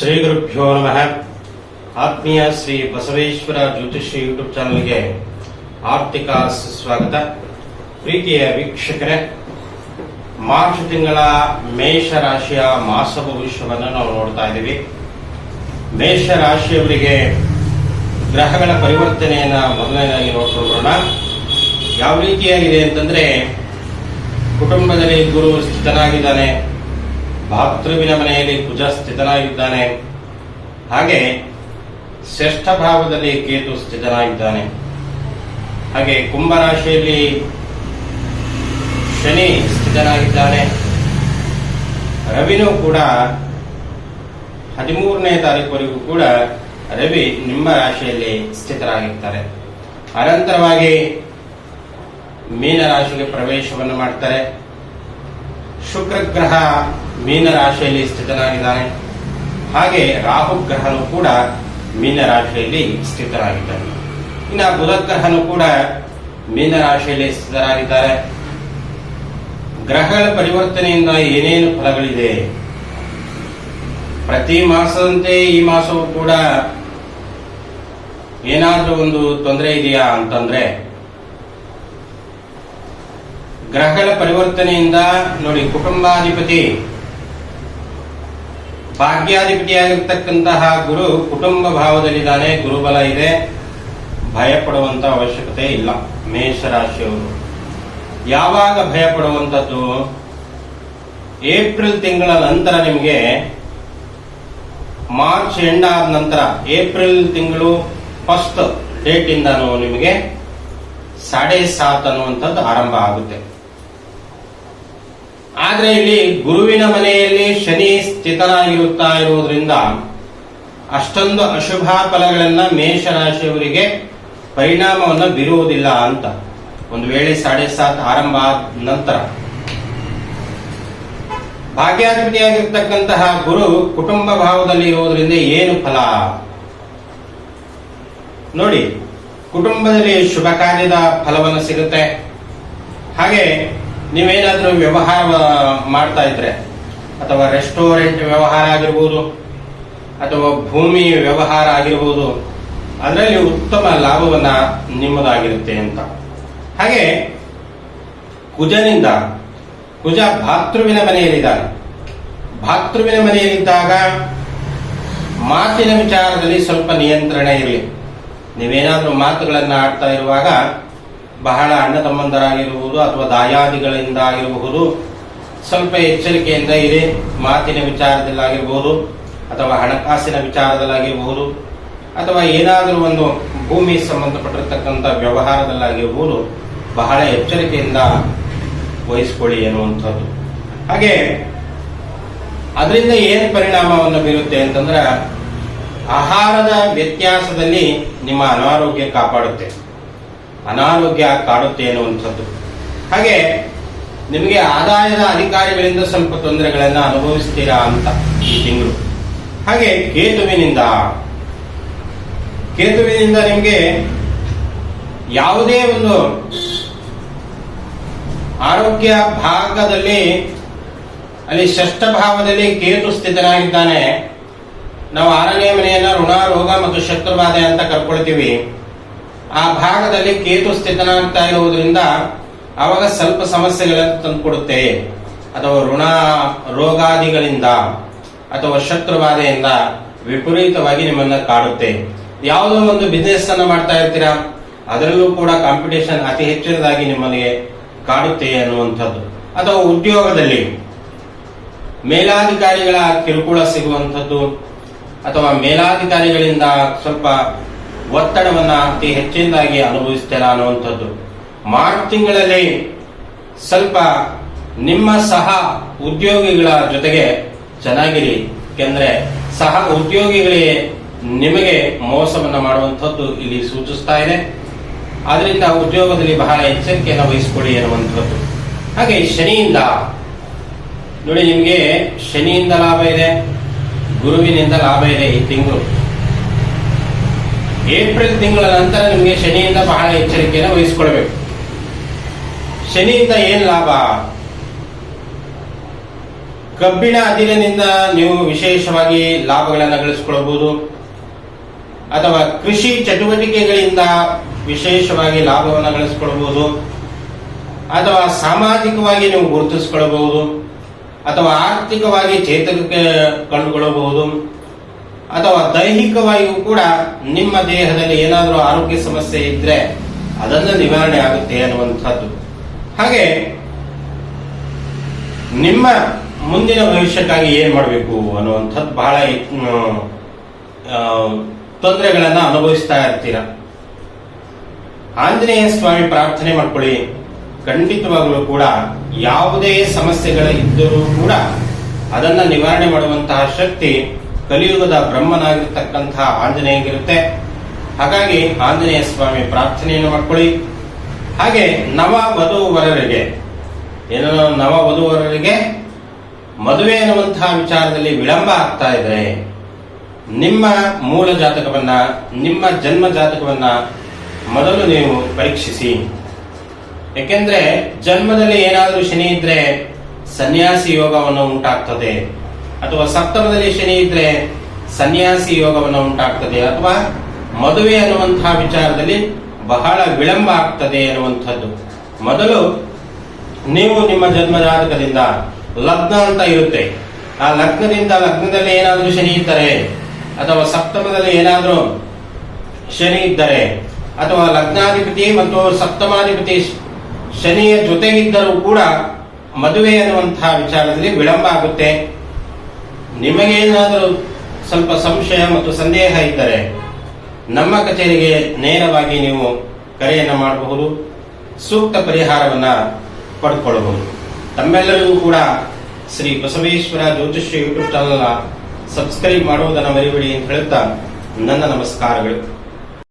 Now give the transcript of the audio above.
ಶ್ರೀ ಗುರುಭ್ಯೋ ನಮಃ. ಆತ್ಮೀಯ ಶ್ರೀ ಬಸವೇಶ್ವರ ಜ್ಯೋತಿಷ್ಯ ಯೂಟ್ಯೂಬ್ ಚಾನಲ್ಗೆ ಆರ್ಥಿಕ ಸುಸ್ವಾಗತ ಪ್ರೀತಿಯ ವೀಕ್ಷಕರೇ, ಮಾರ್ಚ್ ತಿಂಗಳ ಮೇಷ ರಾಶಿಯ ಮಾಸ ಭವಿಷ್ಯವನ್ನು ನಾವು ನೋಡ್ತಾ ಇದ್ದೀವಿ. ಮೇಷ ರಾಶಿಯವರಿಗೆ ಗ್ರಹಗಳ ಪರಿವರ್ತನೆಯನ್ನ ಮೊದಲನೇದಾಗಿ ನೋಡ್ಕೊಳ್ಳೋಣ ಯಾವ ರೀತಿಯಾಗಿದೆ ಅಂತಂದ್ರೆ, ಕುಟುಂಬದಲ್ಲಿ ಗುರು ಸ್ಥಿತನಾಗಿದ್ದಾನೆ. ಭಾತೃವಿನ ಮನೆಯಲ್ಲಿ ಕುಜ ಸ್ಥಿತನಾಗಿದ್ದಾನೆ ಹಾಗೆ ಶ್ರೇಷ್ಠ ಭಾವದಲ್ಲಿ ಕೇತು ಸ್ಥಿತನಾಗಿದ್ದಾನೆ. ಹಾಗೆ ಕುಂಭರಾಶಿಯಲ್ಲಿ ಶನಿ ಸ್ಥಿತನಾಗಿದ್ದಾನೆ. ರವಿನೂ ಕೂಡ ಹದಿಮೂರನೇ ತಾರೀಕುವರೆಗೂ ಕೂಡ ರವಿ ನಿಮ್ಮ ರಾಶಿಯಲ್ಲಿ ಸ್ಥಿತರಾಗಿರ್ತಾರೆ. ಅನಂತರವಾಗಿ ಮೀನ ರಾಶಿಗೆ ಪ್ರವೇಶವನ್ನು ಮಾಡ್ತಾರೆ. ಶುಕ್ರ ಗ್ರಹ ಮೀನ ರಾಶಿಯಲ್ಲಿ ಸ್ಥಿತನಾಗಿದ್ದಾನೆ. ಹಾಗೆ ರಾಹು ಗ್ರಹನು ಕೂಡ ಮೀನ ರಾಶಿಯಲ್ಲಿ ಸ್ಥಿತರಾಗಿದ್ದಾನೆ. ಇನ್ನು ಬುಧ ಗ್ರಹನು ಕೂಡ ಮೀನ ರಾಶಿಯಲ್ಲಿ ಸ್ಥಿತರಾಗಿದ್ದಾರೆ. ಗ್ರಹಗಳ ಪರಿವರ್ತನೆಯಿಂದ ಏನೇನು ಫಲಗಳಿದೆ? ಪ್ರತಿ ಮಾಸದಂತೆ ಈ ಮಾಸವೂ ಕೂಡ ಏನಾದರೂ ಒಂದು ತೊಂದರೆ ಇದೆಯಾ ಅಂತಂದ್ರೆ, ಗ್ರಹಗಳ ಪರಿವರ್ತನೆಯಿಂದ ನೋಡಿ ಕುಟುಂಬಾಧಿಪತಿ ಭಾಗ್ಯಾಧಿಪತಿಯಾಗಿರ್ತಕ್ಕಂತಹ ಗುರು ಕುಟುಂಬ ಭಾವದಲ್ಲಿದ್ದಾನೆ ಗುರುಬಲ ಇದೆ. ಭಯ ಪಡುವಂತ ಅವಶ್ಯಕತೆ ಇಲ್ಲ. ಮೇಷರಾಶಿಯವರು. ಯಾವಾಗ ಭಯ ಪಡುವಂತದ್ದು ಏಪ್ರಿಲ್ ತಿಂಗಳ ನಂತರ ನಿಮಗೆ ಮಾರ್ಚ್ ಎಂಡ್ ಆದ ನಂತರ, ಏಪ್ರಿಲ್ ತಿಂಗಳು ಫಸ್ಟ್ ಡೇಟ್ ಇಂದ ನಿಮಗೆ ಸಾಡೆ ಸಾತ್ ಅನ್ನುವಂಥದ್ದು ಆರಂಭ ಆಗುತ್ತೆ. ಆದ್ರೆ ಇಲ್ಲಿ ಗುರುವಿನ ಮನೆಯಲ್ಲಿ ಶನಿ ಸ್ಥಿತನಾಗಿರುತ್ತಾ ಇರುವುದರಿಂದ ಅಷ್ಟೊಂದು ಅಶುಭ ಫಲಗಳನ್ನ ಮೇಷರಾಶಿಯವರಿಗೆ ಪರಿಣಾಮವನ್ನು ಬೀರುವುದಿಲ್ಲ ಅಂತ. ಒಂದು ವೇಳೆ ಸಾಡೆ ಸಾತ್ ಆರಂಭ ಆದ ನಂತರ. ಭಾಗ್ಯಾಧಿಪತಿಯಾಗಿರ್ತಕ್ಕಂತಹ ಗುರು ಕುಟುಂಬ ಭಾವದಲ್ಲಿ ಇರುವುದರಿಂದ ಏನು ಫಲ? ನೋಡಿ, ಕುಟುಂಬದಲ್ಲಿ ಶುಭ ಕಾರ್ಯದ ಫಲವನ್ನು ಸಿಗುತ್ತೆ. ಹಾಗೆ ನೀವೇನಾದ್ರೂ ವ್ಯವಹಾರ ಮಾಡ್ತಾ ಇದ್ರೆ, ಅಥವಾ ರೆಸ್ಟೋರೆಂಟ್ ವ್ಯವಹಾರ ಆಗಿರ್ಬೋದು, ಅಥವಾ ಭೂಮಿ ವ್ಯವಹಾರ ಆಗಿರ್ಬೋದು, ಅದರಲ್ಲಿ ಉತ್ತಮ ಲಾಭವನ್ನ ನಿಮ್ಮದಾಗಿರುತ್ತೆ ಅಂತ. ಹಾಗೆ, ಕುಜನಿಂದ, ಕುಜ ಭಾತೃವಿನ ಮನೆಯಲ್ಲಿದ್ದಾನೆ. ಭಾತೃವಿನ ಮನೆಯಲ್ಲಿದ್ದಾಗ ಮಾತಿನ ವಿಚಾರದಲ್ಲಿ ಸ್ವಲ್ಪ ನಿಯಂತ್ರಣ ಇರಲಿ. ನೀವೇನಾದರೂ ಮಾತುಗಳನ್ನು ಆಡ್ತಾ ಇರುವಾಗ ಬಹಳ ಅಣ್ಣ ತಮ್ಮಂದರಾಗಿರಬಹುದು ಅಥವಾ ದಾಯಾದಿಗಳಿಂದ ಆಗಿರಬಹುದು ಸ್ವಲ್ಪ ಎಚ್ಚರಿಕೆಯಿಂದ ಇದೆ ಮಾತಿನ ವಿಚಾರದಲ್ಲಾಗಿರಬಹುದು, ಅಥವಾ ಹಣಕಾಸಿನ ವಿಚಾರದಲ್ಲಾಗಿರಬಹುದು, ಅಥವಾ ಏನಾದರೂ ಒಂದು ಭೂಮಿ ಸಂಬಂಧಪಟ್ಟಿರತಕ್ಕಂಥ ವ್ಯವಹಾರದಲ್ಲಾಗಿರಬಹುದು, ಬಹಳ ಎಚ್ಚರಿಕೆಯಿಂದ ವಹಿಸ್ಕೊಳ್ಳಿ ಎನ್ನುವಂಥದ್ದು. ಹಾಗೆ, ಅದರಿಂದ ಏನು ಪರಿಣಾಮವನ್ನು ಬೀರುತ್ತೆ ಅಂತಂದ್ರೆ, ಆಹಾರದ ವ್ಯತ್ಯಾಸದಲ್ಲಿ ನಿಮ್ಮ ಅನಾರೋಗ್ಯ ಕಾಪಾಡುತ್ತೆ. ಅನಾರೋಗ್ಯ ಕಾಡುತ್ತೆ ಅನ್ನುವಂಥದ್ದು. ಹಾಗೆ ನಿಮಗೆ ಆದಾಯದ ಅಧಿಕಾರಿಗಳಿಂದ ಸ್ವಲ್ಪ ತೊಂದರೆಗಳನ್ನು ಅನುಭವಿಸ್ತೀರಾ ಅಂತ ಈ ತಿಂಗಳು. ಹಾಗೆ ಕೇತುವಿನಿಂದ. ಕೇತುವಿನಿಂದ ನಿಮಗೆ ಯಾವುದೇ ಒಂದು ಆರೋಗ್ಯ ಭಾಗದಲ್ಲಿ ಅಲ್ಲಿ ಷಷ್ಠ ಭಾವದಲ್ಲಿ ಕೇತು ಸ್ಥಿತನಾಗಿದ್ದಾನೆ. ನಾವು ಆರನೇ ಮನೆಯನ್ನ ಋಣ, ರೋಗ ಮತ್ತು ಶತ್ರುಬಾಧೆ ಅಂತ ಕರ್ಕೊಳ್ತೀವಿ. ಆ ಭಾಗದಲ್ಲಿ ಕೇತು ಸ್ಥಿತನಾಗ್ತಾ ಇರುವುದರಿಂದ ಅವಾಗ ಸ್ವಲ್ಪ ಸಮಸ್ಯೆಗಳನ್ನು ತಂದುಕೊಡುತ್ತೆ. ಅಥವಾ ಋಣ, ರೋಗಾದಿಗಳಿಂದ ಅಥವಾ ಶತ್ರುಬಾಧೆಯಿಂದ ವಿಪರೀತವಾಗಿ ನಿಮ್ಮನ್ನ ಕಾಡುತ್ತೆ. ಯಾವುದೋ ಒಂದು ಬಿಸ್ನೆಸ್ ಅನ್ನು ಮಾಡ್ತಾ ಇರ್ತೀರಾ? ಅದರಲ್ಲೂ ಕೂಡ ಕಾಂಪಿಟೇಷನ್ ಅತಿ ಹೆಚ್ಚಿನದಾಗಿ ನಿಮ್ಮಲ್ಲಿ ಕಾಡುತ್ತೆ ಅನ್ನುವಂಥದ್ದು. ಅಥವಾ ಉದ್ಯೋಗದಲ್ಲಿ ಮೇಲಾಧಿಕಾರಿಗಳ ಕಿರುಕುಳ ಸಿಗುವಂಥದ್ದು. ಅಥವಾ ಮೇಲಾಧಿಕಾರಿಗಳಿಂದ ಸ್ವಲ್ಪ ಒತ್ತಡವನ್ನ ಅತಿ ಹೆಚ್ಚಿನದಾಗಿ ಅನುಭವಿಸ್ತೇನೆ ಅನ್ನುವಂಥದ್ದು ಮಾರ್ಚ್ ತಿಂಗಳಲ್ಲಿ ಸ್ವಲ್ಪ ನಿಮ್ಮ ಸಹ ಉದ್ಯೋಗಿಗಳ ಜೊತೆಗೆ ಚೆನ್ನಾಗಿರಿ. ಯಾಕೆಂದ್ರೆ ಸಹ ಉದ್ಯೋಗಿಗಳಿಗೆ ನಿಮಗೆ ಮೋಸವನ್ನ ಮಾಡುವಂಥದ್ದು ಇಲ್ಲಿ ಸೂಚಿಸ್ತಾ ಇದೆ. ಆದ್ರಿಂದ ಉದ್ಯೋಗದಲ್ಲಿ ಬಹಳ ಎಚ್ಚರಿಕೆಯನ್ನು ವಹಿಸಿಕೊಳ್ಳಿ ಅನ್ನುವಂಥದ್ದು ಹಾಗೆ ಶನಿಯಿಂದ, ನೋಡಿ ನಿಮಗೆ ಶನಿಯಿಂದ ಲಾಭ ಇದೆ, ಗುರುವಿನಿಂದ ಲಾಭ ಇದೆ ಈ ತಿಂಗಳು. ಏಪ್ರಿಲ್ ತಿಂಗಳ ನಂತರ ನಿಮಗೆ ಶನಿಯಿಂದ ಬಹಳ ಎಚ್ಚರಿಕೆಯನ್ನು ವಹಿಸಿಕೊಳ್ಬೇಕು. ಶನಿಯಿಂದ ಏನ್ ಲಾಭ? ಕಬ್ಬಿಣ ಅದಿರಿನಿಂದ ನೀವು ವಿಶೇಷವಾಗಿ ಲಾಭಗಳನ್ನು ಗಳಿಸಿಕೊಳ್ಳಬಹುದು ಅಥವಾ ಕೃಷಿ ಚಟುವಟಿಕೆಗಳಿಂದ ವಿಶೇಷವಾಗಿ ಲಾಭವನ್ನು ಗಳಿಸಿಕೊಳ್ಳಬಹುದು ಅಥವಾ ಸಾಮಾಜಿಕವಾಗಿ ನೀವು ಗುರುತಿಸಿಕೊಳ್ಳಬಹುದು ಅಥವಾ ಆರ್ಥಿಕವಾಗಿ ಚೇತರಿಕೆ ಕಂಡುಕೊಳ್ಳಬಹುದು. ಅಥವಾ ದೈಹಿಕವಾಗಿಯೂ ಕೂಡ ನಿಮ್ಮ ದೇಹದಲ್ಲಿ ಏನಾದರೂ ಆರೋಗ್ಯ ಸಮಸ್ಯೆ ಇದ್ರೆ ಅದನ್ನು ನಿವಾರಣೆ ಆಗುತ್ತೆ ಅನ್ನುವಂಥದ್ದು. ಹಾಗೆ ನಿಮ್ಮ ಮುಂದಿನ ಭವಿಷ್ಯಕ್ಕಾಗಿ ಏನ್ ಮಾಡಬೇಕು ಅನ್ನುವಂಥದ್ದು ಬಹಳ ತೊಂದರೆಗಳನ್ನ ಅನುಭವಿಸ್ತಾ ಇರ್ತೀರ. ಆಂಜನೇಯ ಸ್ವಾಮಿ ಪ್ರಾರ್ಥನೆ ಮಾಡ್ಕೊಳ್ಳಿ. ಖಂಡಿತವಾಗಲೂ ಕೂಡ ಯಾವುದೇ ಸಮಸ್ಯೆಗಳು ಇದ್ದರೂ ಕೂಡ ಅದನ್ನ ನಿವಾರಣೆ ಮಾಡುವಂತಹ ಶಕ್ತಿ ಕಲಿಯುಗದ ಬ್ರಹ್ಮನಾಗಿರ್ತಕ್ಕಂತಹ ಆಂಜನೇಯಗಿರುತ್ತೆ ಹಾಗಾಗಿ ಆಂಜನೇಯ ಸ್ವಾಮಿ ಪ್ರಾರ್ಥನೆಯನ್ನು ಮಾಡ್ಕೊಳ್ಳಿ. ಹಾಗೆ ನವ ವಧುವರರಿಗೆ ಏನೋ ನವ ವಧುವರರಿಗೆ ಮದುವೆ ಎನ್ನುವಂತಹ ವಿಚಾರದಲ್ಲಿ ವಿಳಂಬ ಆಗ್ತಾ ಇದ್ರೆ, ನಿಮ್ಮ ಮೂಲ ಜಾತಕವನ್ನ, ನಿಮ್ಮ ಜನ್ಮ ಜಾತಕವನ್ನ ಮೊದಲು ನೀವು ಪರೀಕ್ಷಿಸಿ. ಯಾಕೆಂದ್ರೆ ಜನ್ಮದಲ್ಲಿ ಏನಾದರೂ ಶನಿ ಇದ್ರೆ ಸನ್ಯಾಸಿ ಯೋಗವನ್ನು ಉಂಟಾಗ್ತದೆ. ಅಥವಾ ಸಪ್ತಮದಲ್ಲಿ ಶನಿ ಇದ್ರೆ ಸನ್ಯಾಸಿ ಯೋಗವನ್ನು ಉಂಟಾಗ್ತದೆ ಅಥವಾ ಮದುವೆ ಅನ್ನುವಂತಹ ವಿಚಾರದಲ್ಲಿ ಬಹಳ ವಿಳಂಬ ಆಗ್ತದೆ ಅನ್ನುವಂಥದ್ದು. ಮೊದಲು ನೀವು ನಿಮ್ಮ ಜನ್ಮ ಜಾತಕದಿಂದ ಲಗ್ನ ಅಂತ ಇರುತ್ತೆ. ಆ ಲಗ್ನದಿಂದ ಲಗ್ನದಲ್ಲಿ ಏನಾದರೂ ಶನಿ ಇದ್ದರೆ, ಅಥವಾ ಸಪ್ತಮದಲ್ಲಿ ಏನಾದರೂ ಶನಿ ಇದ್ದರೆ, ಅಥವಾ ಲಗ್ನಾಧಿಪತಿ ಮತ್ತು ಸಪ್ತಮಾಧಿಪತಿ ಶನಿಯ ಜೊತೆಗಿದ್ದರೂ ಕೂಡ ಮದುವೆ ಅನ್ನುವಂತಹ ವಿಚಾರದಲ್ಲಿ ವಿಳಂಬ ಆಗುತ್ತೆ. ನಿಮಗೇನಾದರೂ ಸ್ವಲ್ಪ ಸಂಶಯ ಮತ್ತು ಸಂದೇಹ ಇದ್ದರೆ ನಮ್ಮ ಕಚೇರಿಗೆ ನೇರವಾಗಿ ನೀವು ಕರೆಯನ್ನು ಮಾಡಬಹುದು, ಸೂಕ್ತ ಪರಿಹಾರವನ್ನ ಪಡ್ಕೊಳ್ಳಬಹುದು. ತಮ್ಮೆಲ್ಲರಿಗೂ ಕೂಡ ಶ್ರೀ ಬಸವೇಶ್ವರ ಜ್ಯೋತಿಷ್ಯ ಯೂಟ್ಯೂಬ್ ಚಾನಲ್ ಸಬ್ಸ್ಕ್ರೈಬ್ ಮಾಡುವುದನ್ನು ಮರಿಬೇಡಿ ಅಂತ ಹೇಳುತ್ತಾ ನನ್ನ ನಮಸ್ಕಾರಗಳು.